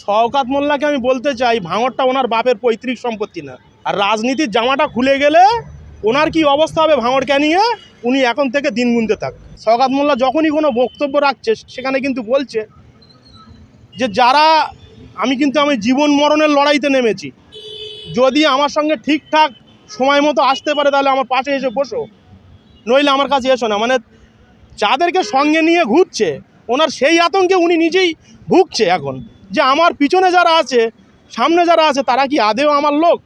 শওকাত মোল্লাকে আমি বলতে চাই, ভাঙরটা ওনার বাপের পৈতৃক সম্পত্তি না। আর রাজনীতির জামাটা খুলে গেলে ওনার কি অবস্থা হবে ভাঙড়কে নিয়ে? উনি এখন থেকে দিন গুনতে থাক। শওকাত মোল্লা যখনই কোনো বক্তব্য রাখছে, সেখানে কিন্তু বলছে যে, যারা, আমি কিন্তু আমি জীবন মরণের লড়াইতে নেমেছি। যদি আমার সঙ্গে ঠিকঠাক সময় মতো আসতে পারে, তাহলে আমার পাশে এসে বসো। নইলে আমার কাছে এসো না। মানে যাদেরকে সঙ্গে নিয়ে ঘুরছে, ওনার সেই আতঙ্কে উনি নিজেই ভুগছে এখন। যে আমার পিছনে যারা আছে, সামনে যারা আছে, তারা কি আদেও আমার লোক?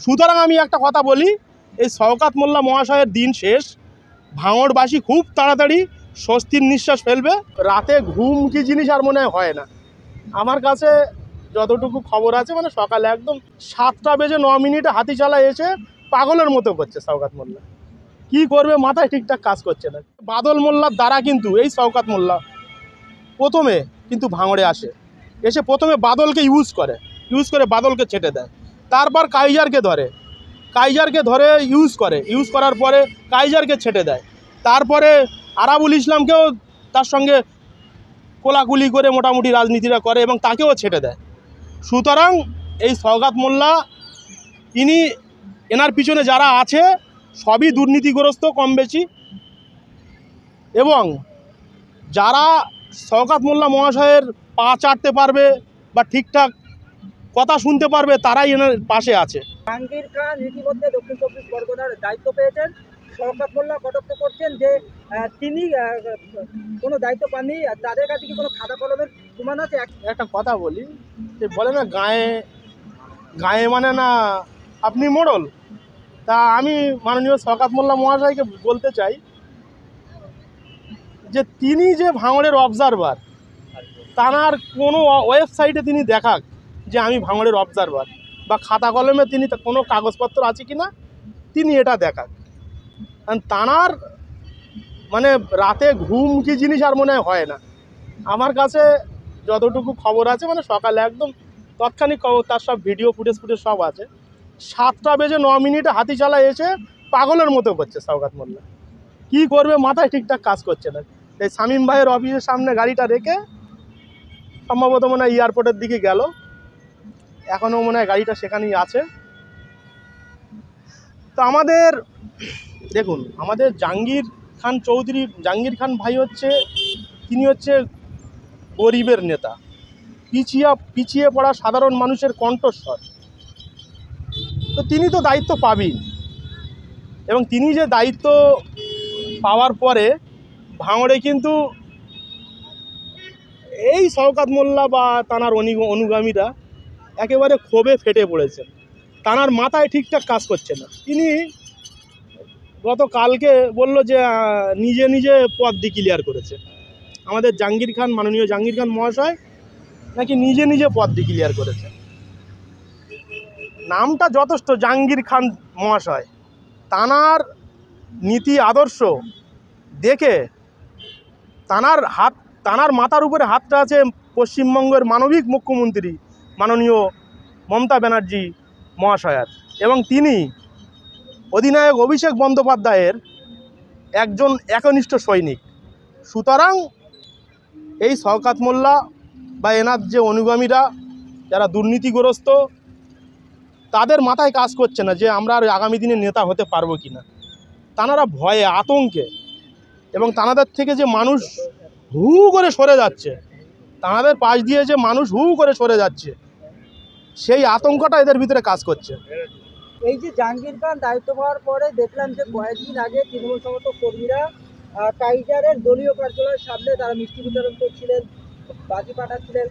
সুতরাং আমি একটা কথা বলি, এই শওকাত মোল্লা মহাশয়ের দিন শেষ। ভাঙড়বাসী খুব তাড়াতাড়ি স্বস্তির নিঃশ্বাস ফেলবে। রাতে ঘুম কি জিনিস আর মনে হয় না। আমার কাছে যতটুকু খবর আছে মানে সকালে একদম সাতটা বেজে ন মিনিটে হাতি চালা এসে পাগলের মতো করছে শওকাত মোল্লা। কি করবে, মাথায় ঠিকঠাক কাজ করছে না। বাদল মোল্লার দ্বারা কিন্তু এই শওকাত মোল্লা প্রথমে কিন্তু ভাঙড়ে আসে। এসে প্রথমে বাদলকে ইউজ করে ইউজ করে বাদলকে ছেটে দেয়। তারপর কাইজারকে ধরে। কাইজারকে ধরে ইউজ করে। ইউজ করার পরে কাইজারকে ছেটে দেয়। তারপরে আরাবুল ইসলামকেও তার সঙ্গে কোলাকুলি করে মোটামুটি রাজনীতিরা করে এবং তাকেও ছেটে দেয়। সুতরাং এই সওগাত মোল্লা, ইনি এনার পিছনে যারা আছে, সবই দুর্নীতিগ্রস্ত কম বেশি। এবং যারা শওকাত মোল্লা মহাশয়ের পা চাটতে পারবে বা ঠিকঠাক কথা শুনতে পারবে তারাই এনার পাশে আছে। জাহাঙ্গীর খান ইতিমধ্যে দক্ষিণ চব্বিশ পরগনার দায়িত্ব পেয়েছেন। মোল্লা কটাক্ষ করছেন যে তিনি কোনো দায়িত্ব পাননি। তাদের কাছে কি কোনো খাতা কলমের প্রমাণ আছে? এক- একটা কথা বলি যে বলে না গায়ে গায়ে মানে না আপনি মোড়ল। তা আমি মাননীয় শওকাত মোল্লা মহাশয়কে বলতে চাই যে তিনি যে ভাঙড়ের অবজারভার তার কোনো ওয়েবসাইটে তিনি দেখাক যে আমি ভাঙড়ের অবজারভার বা খাতা কলমে তিনি কোনো কাগজপত্র আছে কি না, তিনি এটা দেখাক। তানার মানে রাতে ঘুম কি জিনিস আর মনে হয় হয় না। আমার কাছে যতটুকু খবর আছে মানে সকালে একদম তৎক্ষণিক খবর, তার সব ভিডিও ফুটেজ ফুটেজ সব আছে। সাতটা বেজে ন মিনিটে হাতি চালা এসে পাগলের মতো করছে সৌগাত মোল্লা। কী করবে, মাথায় ঠিকঠাক কাজ করছে না। এই শামীম ভাইয়ের অফিসের সামনে গাড়িটা রেখে সম্ভবত মনে হয় এয়ারপোর্টের দিকে গেল। এখনও মনে হয় গাড়িটা সেখানেই আছে। তো আমাদের, দেখুন, আমাদের জাহাঙ্গীর খান চৌধুরী, জাহাঙ্গীর খান ভাই হচ্ছে, তিনি হচ্ছে গরিবের নেতা। পিছিয়ে পিছিয়ে পড়া সাধারণ মানুষের কণ্ঠস্বর। তো তিনি তো দায়িত্ব পাবেন এবং তিনি যে দায়িত্ব পাওয়ার পরে ভাঙড়ে কিন্তু এই শওকাত মোল্লা বা তানার অনু- অনুগামীরা একেবারে ক্ষোভে ফেটে পড়েছেন তানার মাথায় ঠিকঠাক কাজ করছে না। তিনি গতকালকে বলল যে নিজে নিজে পদ ডিক্লিয়ার করেছে। আমাদের জাহাঙ্গীর খান, মাননীয় জাহাঙ্গীর খান মহাশয় নাকি নিজে নিজে পদ ডিক্লিয়ার করেছে। নামটা যথেষ্ট, জাহাঙ্গীর খান মহাশয়। তানার নীতি, আদর্শ দেখে তানার হাত তানার মাথার উপরে হাতটা আছে পশ্চিমবঙ্গের মানবিক মুখ্যমন্ত্রী মাননীয় মমতা ব্যানার্জি মহাশয়ার। এবং তিনি অধিনায়ক অভিষেক বন্দ্যোপাধ্যায়ের একজন একনিষ্ঠ সৈনিক। সুতরাং এই শওকাত মোল্লা বা এনার যে অনুগামীরা, যারা দুর্নীতিগ্রস্ত, তাদের মাথায় কাজ করছে না যে আমরা আর আগামী দিনে নেতা হতে পারব কি না তানারা ভয়ে, আতঙ্কে এবং তানাদের থেকে যে মানুষ হু করে সরে যাচ্ছে। তানাদের পাশ দিয়ে যে মানুষ হু করে সরে যাচ্ছে সেই আতঙ্কটা এদের ভিতরে কাজ করছে। এই যে জাহাঙ্গীর খান দায়িত্ব পাওয়ার পরে দেখলাম যে কয়েকদিন আগে তৃণমূল সমর্থক কর্মীরা আহ, কাইজারের দলীয় কার্যালয়ের সামনে তারা মিষ্টি বিতরণ করছিলেন বাজি পাঠাচ্ছিলেন।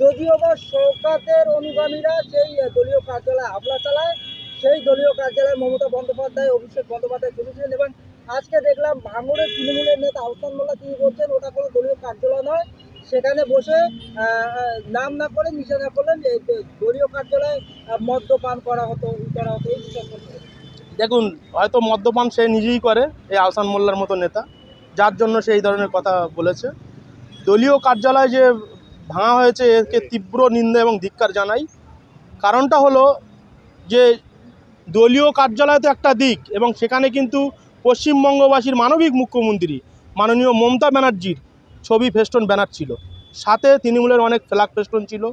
যদিও বা শওকাতের অনুগামীরা সেই দলীয় কার্যালয়ে হামলা চালায় সেই দলীয় কার্যালয়ে মমতা বন্দ্যোপাধ্যায় অভিষেক বন্দ্যোপাধ্যায় চলেছিলেন এবং আজকে দেখলাম ভাঙড়ের তৃণমূলের নেতা আহসান মোল্লা তিনি বলছেন, ওটা কোনো দলীয় কার্যালয় নয়। সেখানে বসে নাম না করে নিশানা করলেন দলীয় কার্যালয়ে মদ্যপান করা হতো করা হতো, এই দেখুন, হয়তো মদ্যপান সে নিজেই করে, এই আহসান মোল্লার মতো নেতা, যার জন্য সে এই ধরনের কথা বলেছে। দলীয় কার্যালয় যে ভাঙা হয়েছে, একে তীব্র নিন্দা এবং ধিক্কার জানাই। কারণটা হলো যে, দলীয় কার্যালয় তো একটা দিক, এবং সেখানে কিন্তু পশ্চিমবঙ্গবাসীর মানবিক মুখ্যমন্ত্রী মাননীয় মমতা ব্যানার্জির ছবি ফেস্টন ব্যানার ছিল। সাথে তৃণমূলের অনেক ফ্ল্যাগ ফেস্টন ছিল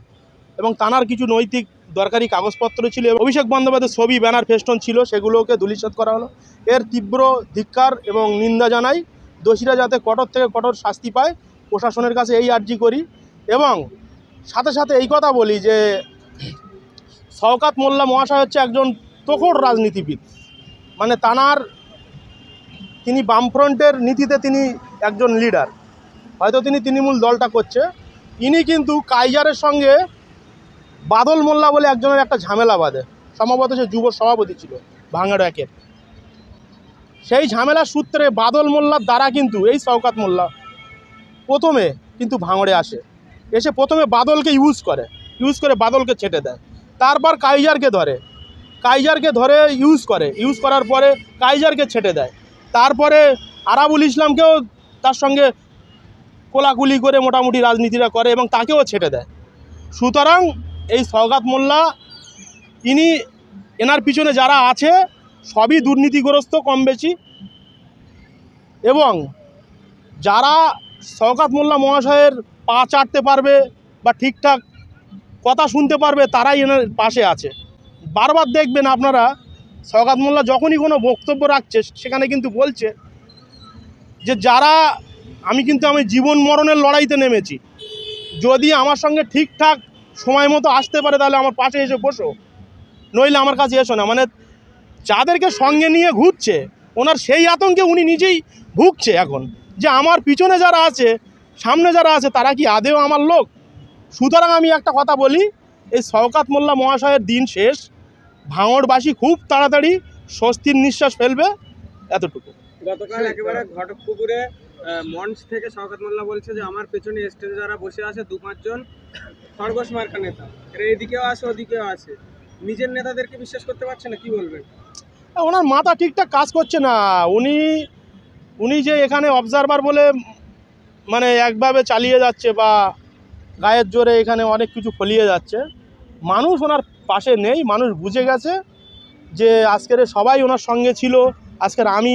এবং তানার কিছু নৈতিক দরকারি কাগজপত্র ছিল এবং অভিষেক বন্দ্যোপাধ্যায়ের ছবি, ব্যানার, ফেস্টন ছিল, সেগুলোকে ধূলিসাৎ করা হলো। এর তীব্র ধিক্কার এবং নিন্দা জানাই দোষীরা যাতে কঠোর থেকে কঠোর শাস্তি পায়, প্রশাসনের কাছে এই আর্জি করি এবং সাথে সাথে এই কথা বলি যে শওকাত মোল্লা মহাশয় হচ্ছে একজন তোখর রাজনীতিবিদ। মানে তানার তিনি বামফ্রন্টের নীতিতে তিনি একজন লিডার হয়তো তিনি তৃণমূল দলটা করছে। ইনি কিন্তু কাইজারের সঙ্গে বাদল মোল্লা বলে একজনের একটা ঝামেলা বাঁধে। সম্ভবত সে যুব সভাপতি ছিল, ভাঙাড় একের। সেই ঝামেলার সূত্রে বাদল মোল্লার দ্বারা কিন্তু, এই শওকাত মোল্লা প্রথমে কিন্তু ভাঙড়ে আসে। এসে প্রথমে বাদলকে ইউজ করে ইউজ করে বাদলকে ছেটে দেয়। তারপর কাইজারকে ধরে। কাইজারকে ধরে ইউজ করে। ইউজ করার পরে কাইজারকে ছেটে দেয়। তারপরে আরাবুল ইসলামকেও তার সঙ্গে কোলাকুলি করে মোটামুটি রাজনীতিটা করে এবং তাকেও ছেটে দেয়। সুতরাং এই সওগাত মোল্লা, ইনি, এনার পিছনে যারা আছে, সবই দুর্নীতিগ্রস্ত কম বেশি। এবং যারা শওকাত মোল্লা মহাশয়ের পা চাটতে পারবে বা ঠিকঠাক কথা শুনতে পারবে, তারাই এনার পাশে আছে। বারবার দেখবেন আপনারা শওকাত মোল্লা যখনই কোনো বক্তব্য রাখছে, সেখানে কিন্তু বলছে যে, যারা, আমি কিন্তু আমি জীবন মরণের লড়াইতে নেমেছি। যদি আমার সঙ্গে ঠিকঠাক সময় মতো আসতে পারে, তাহলে আমার পাশে এসে বসো। নইলে আমার কাছে এসো না। মানে যাদেরকে সঙ্গে নিয়ে ঘুরছে, ওনার সেই আতঙ্কে উনি নিজেই ভুগছে এখন যে, আমার পিছনে যারা আছে, সামনে যারা আছে, তারা কি আদেও আমার লোক? সুতরাং আমি একটা কথা বলি, এই শওকাত মোল্লা মহাশয়ের দিন শেষ। ভাঙড়বাসী খুব তাড়াতাড়ি স্বস্তির নিঃশ্বাস ফেলবে এতটুকু। গতকাল একেবারে ঘটকপুকুরে মঞ্চ থেকে শওকত মোল্লা বলছে যে আমার পেছনে স্টেজে যারা বসে আছে দু পাঁচজন খরগোশ মার্কা নেতা। এরা এদিকেও আছে ওদিকেও আছে নিজের নেতাদেরকে বিশ্বাস করতে পারছে না কি বলবেন? ওনার মাথা ঠিকঠাক কাজ করছে না। উনি উনি যে এখানে অবজারভার বলে মানে একভাবে চালিয়ে যাচ্ছে বা গায়ের জোরে এখানে অনেক কিছু ফলিয়ে যাচ্ছে মানুষ ওনার পাশে নেই মানুষ বুঝে গেছে যে আজকের সবাই ওনার সঙ্গে ছিল আজকের আমি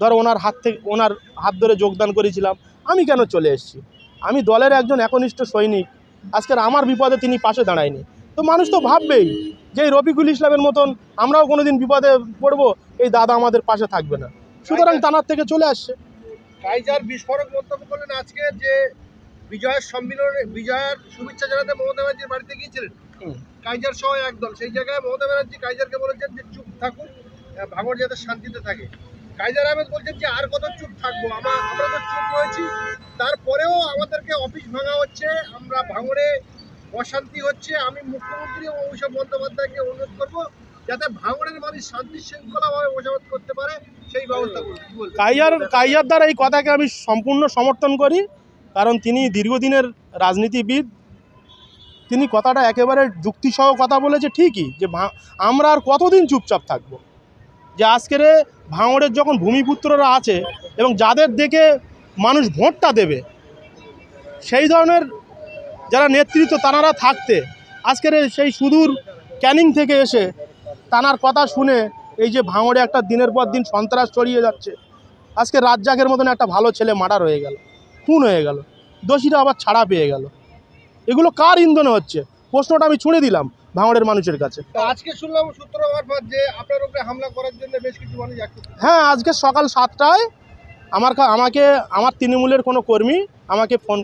ধর ওনার হাত থেকে ওনার হাত ধরে যোগদান করেছিলাম আমি কেন চলে এসেছি? আমি দলের একজন একনিষ্ঠ সৈনিক আজকের আমার বিপদে তিনি পাশে দাঁড়ায়নি। তো মানুষ তো ভাববেই যে এই রফিকুল ইসলামের মতন আমরাও কোনো দিন বিপদে পড়ব এই দাদা আমাদের পাশে থাকবে না। সুতরাং তানার থেকে চলে আসছে। কাইজার বিস্ফোরক মন্তব্য করলেন আজকে যে বিজয়ের সম্মিলনে বিজয়ের শুভেচ্ছা জানাতে মমতা ব্যানার্জির বাড়িতে গিয়েছিলেন। কাইজার সহ একদল। সেই জায়গায় মমতা ব্যানার্জি কাইজারকে বলেছেন যে চুপ থাকুন ভাঙড় যাতে শান্তিতে থাকে। কাইজার আহমেদ বলছেন যে আর কত চুপ থাকব? আমরা আমরা তো চুপ রয়েছি। তারপরেও আমাদেরকে অফিস ভাঙা হচ্ছে আমরা ভাঙড়ে অশান্তি হচ্ছে। আমি মুখ্যমন্ত্রী ও অভিষেক বন্দ্যোপাধ্যায়কে অনুরোধ করব যাতে ভাঙড়ের মানুষ শান্তি শৃঙ্খলাভাবে বসবাস করতে পারে সেই ব্যবস্থা করুন। কি বলবেন? কাইয়ার কাইয়ার দ্বারা এই কথাকে আমি সম্পূর্ণ সমর্থন করি কারণ তিনি দীর্ঘদিনের রাজনীতিবিদ। তিনি কথাটা একেবারে যুক্তিসহ কথা বলেছে ঠিকই, যে আমরা আর কতদিন চুপচাপ থাকব? যে আজকের ভাঙড়ের যখন ভূমিপুত্ররা আছে এবং যাদের দেখে মানুষ ভোটটা দেবে, সেই ধরনের যারা নেতৃত্ব তানারা থাকতে, আজকের সেই সুদূর ক্যানিং থেকে এসে তানার কথা শুনে এই যে ভাঙড়ে একটা দিনের পর দিন সন্ত্রাস ছড়িয়ে যাচ্ছে, আজকে রাজ্জাকের মতন একটা ভালো ছেলে মার্ডার হয়ে গেল, খুন হয়ে গেল, দোষীরা আবার ছাড়া পেয়ে গেল। এগুলো কার ইন্ধনে হচ্ছে? প্রশ্নটা আমি ছুঁড়ে দিলাম ভাঙড়ের মানুষের কাছে। আজকে শুনলাম সূত্র মারফত যে আপনার উপরে হামলা করার জন্য বেশ কিছু মানুষ হ্যাঁ আজকে সকাল সাতটায় আমার আমাকে আমার তৃণমূলের কোনো কর্মী আমাকে ফোন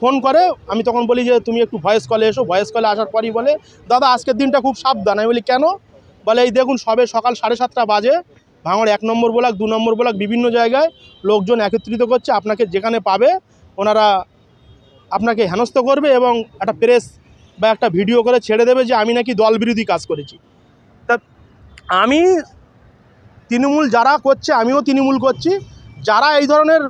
ফোন করে। আমি তখন বলি যে তুমি একটু ভয়েস কলে এসো ভয়েস কলে আসার পরই বলে দাদা আজকের দিনটা খুব সাবধান। আমি বলি কেন? বলে এই দেখুন সবে সকাল সাড়ে সাতটা বাজে। ভাঙড় এক নম্বর ব্লক দু নম্বর ব্লক বিভিন্ন জায়গায় লোকজন একত্রিত করছে। আপনাকে যেখানে পাবে ওনারা আপনাকে হেনস্থ করবে এবং একটা প্রেস বা একটা ভিডিও করে ছেড়ে দেবে যে আমি নাকি দল বিরোধী কাজ করেছি। তা আমি তৃণমূল যারা করছে, আমিও তৃণমূল করছি। যারা এই ধরনের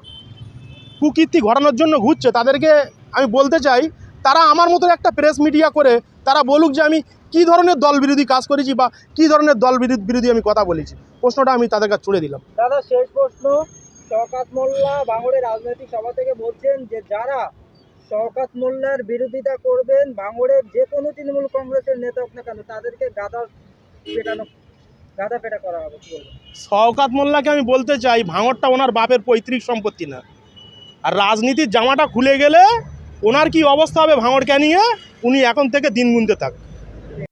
কুকীর্তি ঘটানোর জন্য ঘুরছে, তাদেরকে আমি বলতে চাই, তারা আমার মতো একটা প্রেস মিডিয়া করে, তারা বলুক যে আমি কী ধরনের দল বিরোধী কাজ করেছি বা কী ধরনের দল বিরোধী আমি কথা বলেছি। প্রশ্নটা আমি তাদের কাছে ছুড়ে দিলাম। দাদা, শেষ প্রশ্ন শওকাত মোল্লা ভাঙড়ের রাজনৈতিক সভা থেকে বলছেন যে যারা শওকাত মোল্লার বিরোধিতা করবেন ভাঙড়ের যে কোনো তৃণমূল কংগ্রেসের নেতা হোক না কেন, তাদেরকে গাদা পেটানো গাদা পেটা করা হবে শওকাত মোল্লাকে আমি বলতে চাই, ভাঙরটা ওনার বাপের পৈতৃক সম্পত্তি না। আর রাজনীতির জামাটা খুলে গেলে ওনার কি অবস্থা হবে ভাঙড় ক্যানিংয়ে? উনি এখন থেকে দিন গুনতে থাক।